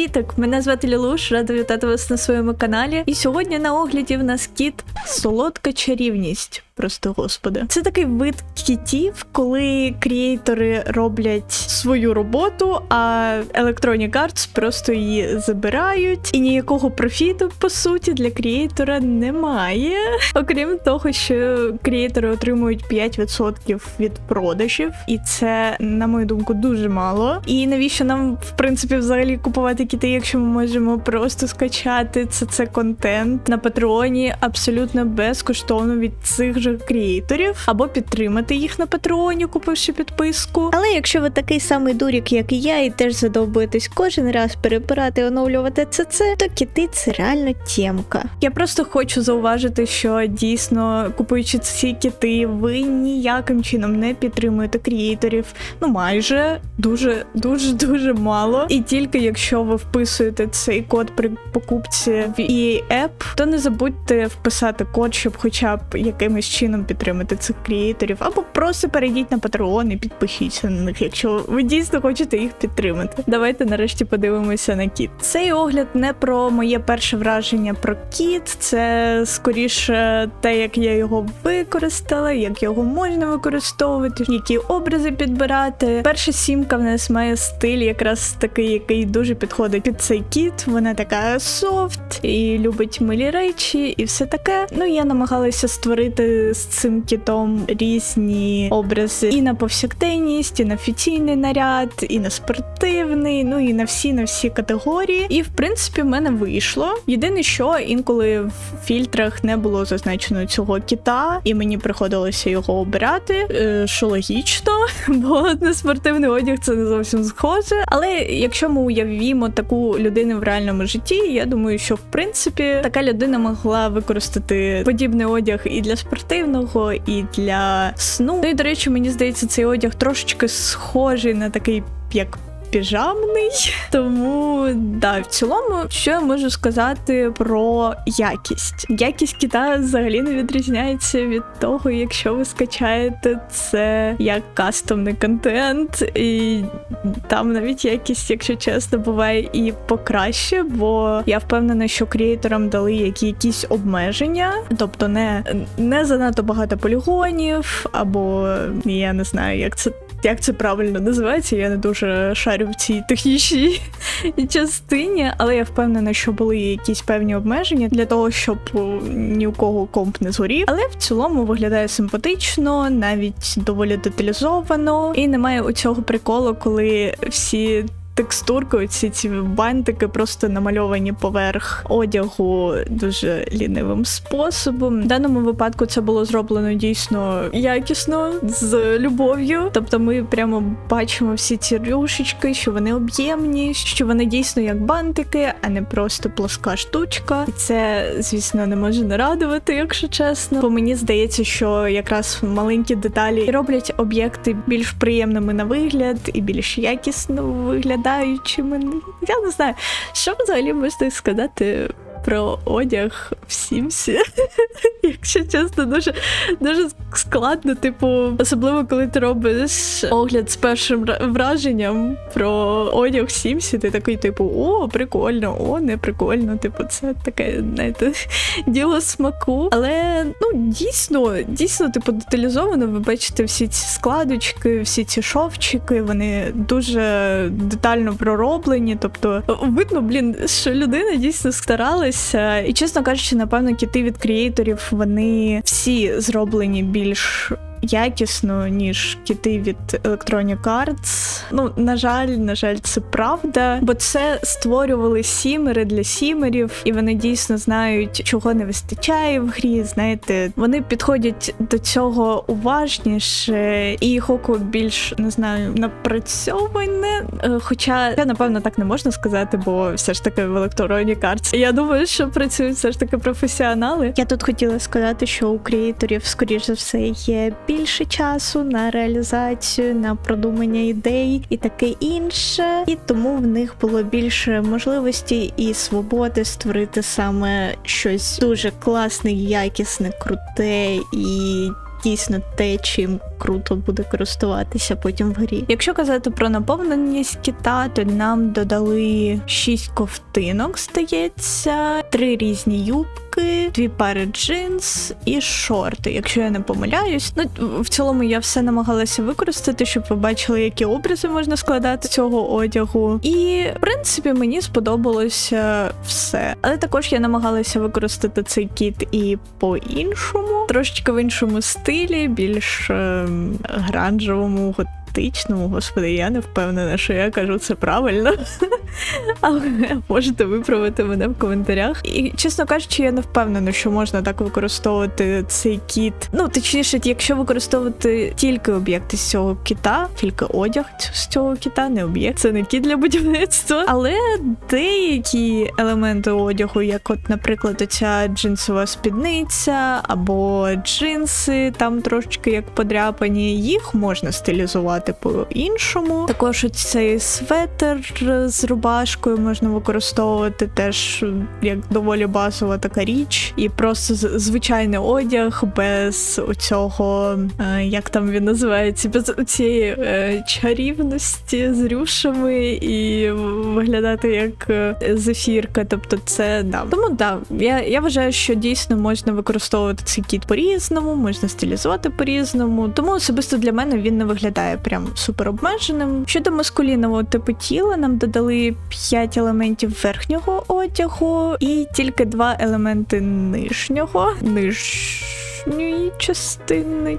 Привітик! Мене звати Лілуш, рада вітати вас на своєму каналі. І сьогодні на огляді в нас кіт Солодка чарівність. Просто господи. Це такий вид кітів, коли креатори роблять свою роботу, а Electronic Arts просто її забирають, і ніякого профіту, по суті, для креатора немає. Окрім того, що креатори отримують 5% від продажів, і це, на мою думку, дуже мало. І навіщо нам, в принципі, взагалі купувати кіти, якщо ми можемо просто скачати це, це контент на Патреоні абсолютно безкоштовно від цих же креаторів, або підтримати їх на Патреоні, купивши підписку. Але якщо ви такий самий дурік, як і я, і теж задовбуєтесь кожен раз перебирати оновлювати ЦЦ, то кіти це реально тємка. Я просто хочу зауважити, що дійсно купуючи ці кіти, ви ніяким чином не підтримуєте креаторів. Ну майже дуже дуже дуже мало. І тільки якщо ви вписуєте цей код при покупці в EA App, то не забудьте вписати код, щоб хоча б якимось чином підтримати цих креаторів, або просто перейдіть на Patreon і підпишіться на них, якщо ви дійсно хочете їх підтримати. Давайте нарешті подивимося на кіт. Цей огляд не про моє перше враження про кіт, це скоріше те, як я його використала, як його можна використовувати, які образи підбирати. Перша сімка в нас має стиль, якраз такий, який дуже підходить під цей кіт. Вона така софт і любить милі речі, і все таке. Ну я намагалася створити з цим кітом різні образи і на повсякденність, і на офіційний наряд, і на спортивний, ну і на всі на всі категорії. І в принципі в мене вийшло. Єдине, що інколи в фільтрах не було зазначено цього кіта, і мені приходилося його обирати, е, що логічно, бо на спортивний одяг це не зовсім схоже. Але якщо ми уявімо таку людину в реальному житті, я думаю, що в принципі така людина могла використати подібний одяг і для спортивного, і для сну. Ну і до речі, мені здається, цей одяг трошечки схожий на такий як. Піжамний, тому да, в цілому, що я можу сказати про якість. Якість кита взагалі не відрізняється від того, якщо ви скачаєте це як кастомний контент, і там навіть якість, якщо чесно, буває і покраще, бо я впевнена, що креаторам дали які, якісь обмеження, тобто не, не занадто багато полігонів, або я не знаю, як це. Як це правильно називається, я не дуже шарю в цій технічній частині, але я впевнена, що були якісь певні обмеження для того, щоб ні у кого комп не згорів. Але в цілому виглядає симпатично, навіть доволі деталізовано, і немає у цього приколу, коли всі. Текстурки, оці ці бантики просто намальовані поверх одягу дуже лінивим способом. В даному випадку це було зроблено дійсно якісно з любов'ю. Тобто, ми прямо бачимо всі ці рюшечки, що вони об'ємні, що вони дійсно як бантики, а не просто плоска штучка. І це, звісно, не може не радувати, якщо чесно. Бо мені здається, що якраз маленькі деталі роблять об'єкти більш приємними на вигляд і більш якісно виглядаючими. Я не знаю, що взагалі можна сказати. Про одяг в Сімсі. Якщо чесно, дуже дуже складно, типу, особливо коли ти робиш огляд з першим враженням про одяг в Сімсі, ти такий, типу, о, прикольно, о, не прикольно. Типу, це таке, знаєте, діло смаку. Але ну дійсно, дійсно, типу, деталізовано. Ви бачите всі ці складочки, всі ці шовчики, вони дуже детально пророблені. Тобто, видно, блін, що людина дійсно старалася. І чесно кажучи, напевно, кіти від креаторів вони всі зроблені більш. Якісно, ніж кіти від Electronic Arts. Ну, на жаль, на жаль, це правда, бо це створювали сімери для сімерів, і вони дійсно знають, чого не вистачає в грі. Знаєте, вони підходять до цього уважніше, і Хоку більш не знаю, напрацьоване. Хоча це, напевно, так не можна сказати, бо все ж таки в Electronic Arts. Я думаю, що працюють все ж таки професіонали. Я тут хотіла сказати, що у креаторів, скоріш все, є більше часу на реалізацію, на продумання ідей і таке інше, і тому в них було більше можливості і свободи створити саме щось дуже класне, якісне, круте і дійсно те, чим круто буде користуватися потім в грі. Якщо казати про наповненість кіта, то нам додали 6 ковтинок, здається, три різні юбки, дві пари джинс і шорти, якщо я не помиляюсь. Ну в цілому я все намагалася використати, щоб ви бачили, які образи можна складати з цього одягу. І в принципі мені сподобалося все. Але також я намагалася використати цей кіт і по-іншому, трошечки в іншому стилі, більш ем, готичному. Господи, я не впевнена, що я кажу це правильно. Але можете виправити мене в коментарях. І чесно кажучи, я не впевнена, що можна так використовувати цей кіт. Ну, точніше, якщо використовувати тільки об'єкти з цього кіта, тільки одяг з цього кіта, не об'єкт, це не кіт для будівництва. Але деякі елементи одягу, як, от, наприклад, оця джинсова спідниця або джинси, там трошечки як подряпані, їх можна стилізувати по-іншому. Також цей светер з рубашкою можна використовувати теж як доволі базова така річ, і просто звичайний одяг без оцього, е, як там він називається, без цієї е, чарівності з рюшами і виглядати як е, зефірка. Тобто, це да. Тому да, я, я вважаю, що дійсно можна використовувати цей кіт по-різному, можна стилізувати по-різному. Тому особисто для мене він не виглядає прям супер обмеженим. Щодо маскулінного типу тіла, нам додали 5 елементів верхнього одягу і тільки 2 елементи нижнього. Нижньої частини.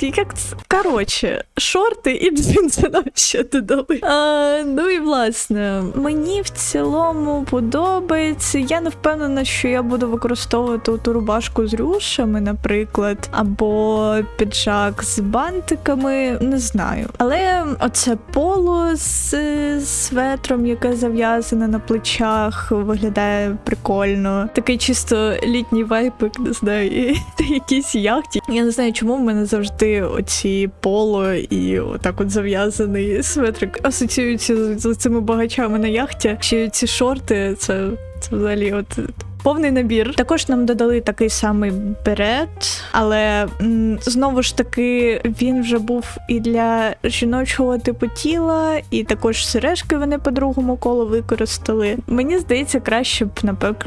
Як? Коротше, шорти і джинси нам ще додали. А, ну і власне, мені в цілому подобається. Я не впевнена, що я буду використовувати ту рубашку з рюшами, наприклад, або піджак з бантиками. Не знаю. Але оце поло з светром, яке зав'язане на плечах, виглядає прикольно. Такий чисто літній вайпик, не знаю, і якісь яхті. Я не знаю, чому в мене завжди оці поло і отак от зав'язаний светрик асоціюються з, з цими багачами на яхті. Чи ці шорти, це, це взагалі от. Повний набір. Також нам додали такий самий берет, але м, знову ж таки він вже був і для жіночого типу тіла, і також сережки вони по другому колу використали. Мені здається, краще б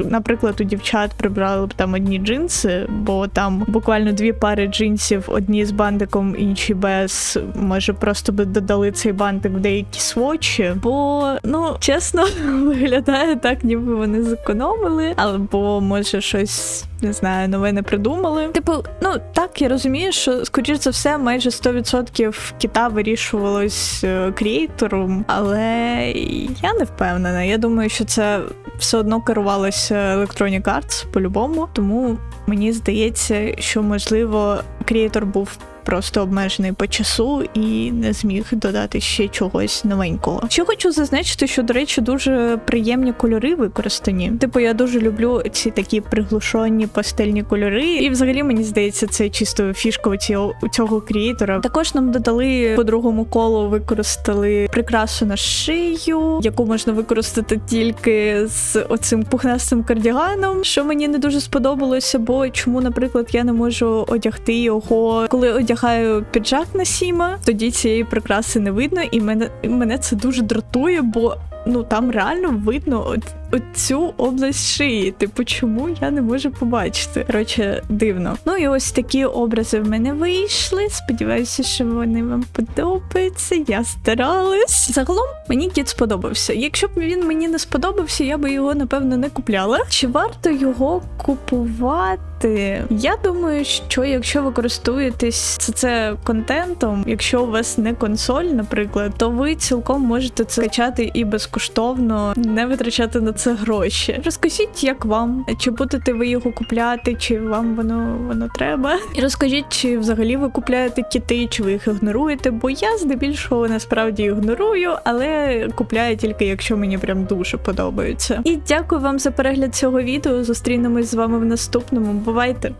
наприклад у дівчат прибрали б там одні джинси, бо там буквально дві пари джинсів, одні з бантиком, інші без. Може, просто би додали цей бантик в деякі свочі. Бо ну чесно виглядає так, ніби вони зекономили, або може щось. Не знаю, нове не придумали. Типу, ну так я розумію, що скоріш за все, майже 100% кита вирішувалось е, але я не впевнена. Я думаю, що це все одно керувалося Electronic Arts по-любому. Тому мені здається, що можливо крієтор був просто обмежений по часу і не зміг додати ще чогось новенького. Ще хочу зазначити, що до речі, дуже приємні кольори використані. Типу, я дуже люблю ці такі приглушені пастельні кольори, і взагалі мені здається, це чисто фішка цього, цього крієтора. Також нам додали по другому колу, використали прикрасу на шию, яку можна використати тільки з оцим пухнастим кардіганом, що мені не дуже сподобалося, бо чому, наприклад, я не можу одягти його, коли одягаю піджак на сіма, тоді цієї прикраси не видно, і мене, мене це дуже дратує, бо ну там реально видно от, от цю область шиї. Типу, чому я не можу побачити? Коротше, дивно. Ну і ось такі образи в мене вийшли. Сподіваюся, що вони вам подобаються. Я старалась. Загалом мені кіт сподобався. Якщо б він мені не сподобався, я би його напевно не купляла. Чи варто його купувати? Я думаю, що якщо ви користуєтесь це, контентом, якщо у вас не консоль, наприклад, то ви цілком можете це качати і безкоштовно, не витрачати на це гроші. Розкажіть, як вам, чи будете ви його купляти, чи вам воно воно треба? І розкажіть, чи взагалі ви купляєте кіти, чи ви їх ігноруєте, бо я здебільшого насправді ігнорую, але купляю тільки якщо мені прям дуже подобаються. І дякую вам за перегляд цього відео. Зустрінемось з вами в наступному. Бувайте!